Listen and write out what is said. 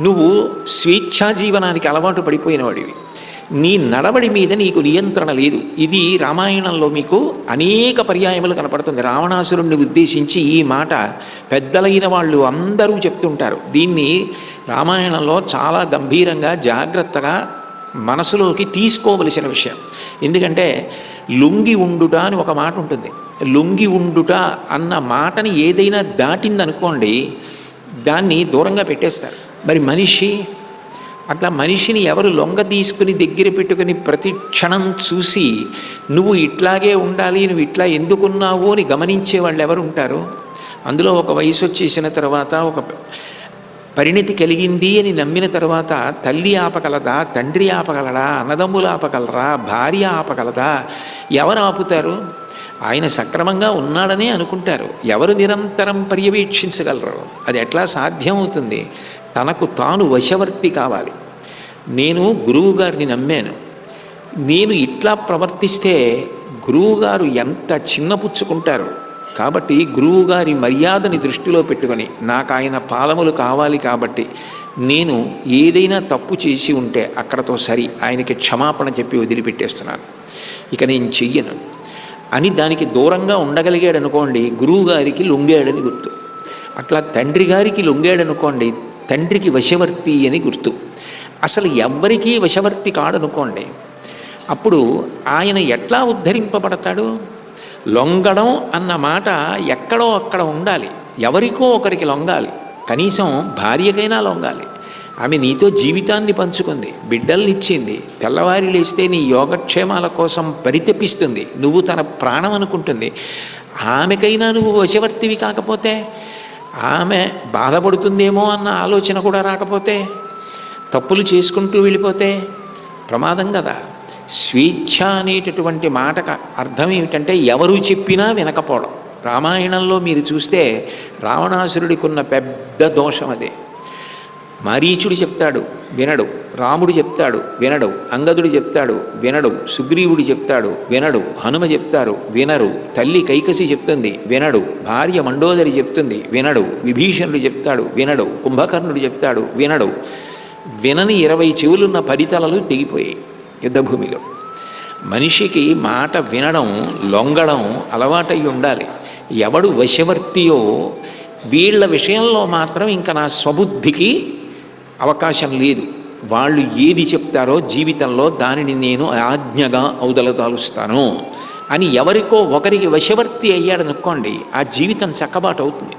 నువ్వు స్వేచ్ఛా జీవనానికి అలవాటు పడిపోయినవాడివి. నీ నడవడి మీద నీకు నియంత్రణ లేదు. ఇది రామాయణంలో మీకు అనేక పర్యాయములు కనపడుతుంది. రావణాసురుణ్ణి ఉద్దేశించి ఈ మాట పెద్దలైన వాళ్ళు అందరూ చెప్తుంటారు. దీన్ని రామాయణంలో చాలా గంభీరంగా జాగ్రత్తగా మనసులోకి తీసుకోవలసిన విషయం. ఎందుకంటే లుంగి ఉండుట అని ఒక మాట ఉంటుంది. లుంగి ఉండుట అన్న మాటని ఏదైనా దాటిందనుకోండి దాన్ని దూరంగా పెట్టేస్తారు. మరి మనిషి అట్లా మనిషిని ఎవరు లొంగ తీసుకుని దగ్గర పెట్టుకుని ప్రతి క్షణం చూసి నువ్వు ఇట్లాగే ఉండాలి నువ్వు ఇట్లా ఎందుకున్నావు అని గమనించే వాళ్ళు ఎవరు ఉంటారు? అందులో ఒక వయసు వచ్చేసిన తర్వాత ఒక పరిణితి కలిగింది అని నమ్మిన తర్వాత తల్లి ఆపగలదా తండ్రి ఆపగలడా అన్నదమ్ములు ఆపగలరా భార్య ఆపగలదా ఎవరు ఆపుతారు? ఆయన సక్రమంగా ఉన్నాడనే అనుకుంటారు. ఎవరు నిరంతరం పర్యవేక్షించగలరు? అది ఎట్లా సాధ్యమవుతుంది? తనకు తాను వశవర్తి కావాలి. నేను గురువుగారిని నమ్మాను. నేను ఇట్లా ప్రవర్తిస్తే గురువుగారు ఎంత చిన్నపుచ్చుకుంటారు. కాబట్టి గురువుగారి మర్యాదని దృష్టిలో పెట్టుకొని నాకు ఆయన పాలములు కావాలి కాబట్టి నేను ఏదైనా తప్పు చేసి ఉంటే అక్కడతో సరి ఆయనకి క్షమాపణ చెప్పి వదిలిపెట్టేస్తున్నాను. ఇక నేను చెయ్యను. అని దానికి దూరంగా ఉండగలిగాడు అనుకోండి గురువుగారికి లొంగాడని గుర్తు. అట్లా తండ్రి గారికి లొంగాడనుకోండి తండ్రికి వశవర్తి అని గుర్తు. అసలు ఎవ్వరికీ వశవర్తి కాడనుకోండి. అప్పుడు ఆయన ఎట్లా ఉద్ధరింపబడతాడు? లొంగడం అన్న మాట ఎక్కడో అక్కడ ఉండాలి. ఎవరికో ఒకరికి లొంగాలి. కనీసం భార్యకైనా లొంగాలి. ఆమె నీతో జీవితాన్ని పంచుకుంది. బిడ్డల్ని ఇచ్చింది తెల్లవారి లేస్తే నీ యోగక్షేమాల కోసం పరితపిస్తుంది. నువ్వు తన ప్రాణం అనుకుంటుంది ఆమెకైనా నువ్వు వశవర్తివి కాకపోతే ఆమె బాధపడుతుందేమో అన్న ఆలోచన కూడా రాకపోతే తప్పులు చేసుకుంటూ వెళ్ళిపోతే ప్రమాదం కదా. స్వేచ్ఛ అనేటటువంటి మాటకు అర్థం ఏమిటంటే ఎవరు చెప్పినా వినకపోవడం. రామాయణంలో మీరు చూస్తే రావణాసురుడికి ఉన్న పెద్ద దోషం అదే. మారీచుడు చెప్తాడు వినడు. రాముడు చెప్తాడు వినడు. అంగదుడు చెప్తాడు వినడు. సుగ్రీవుడు చెప్తాడు వినడు. హనుమ చెప్తారు వినరు. తల్లి కైకసి చెప్తుంది వినడు. భార్య మండోదరి చెప్తుంది వినడు. విభీషణుడు చెప్తాడు వినడు. కుంభకర్ణుడు చెప్తాడు వినడు. వినని ఇరవై చెవులున్న పరితలలు తెగిపోయాయి యుద్ధభూమిలో. మనిషికి మాట వినడం లొంగడం అలవాటై ఉండాలి. ఎవడు వశవర్తియో వీళ్ళ విషయంలో మాత్రం ఇంకా నా స్వబుద్ధికి అవకాశం లేదు. వాళ్ళు ఏది చెప్తారో జీవితంలో దానిని నేను ఆజ్ఞగా ఔదలదాలుస్తాను అని ఎవరికో ఒకరికి వశవర్తి అయ్యాడనుకోండి ఆ జీవితం చక్కబాటు అవుతుంది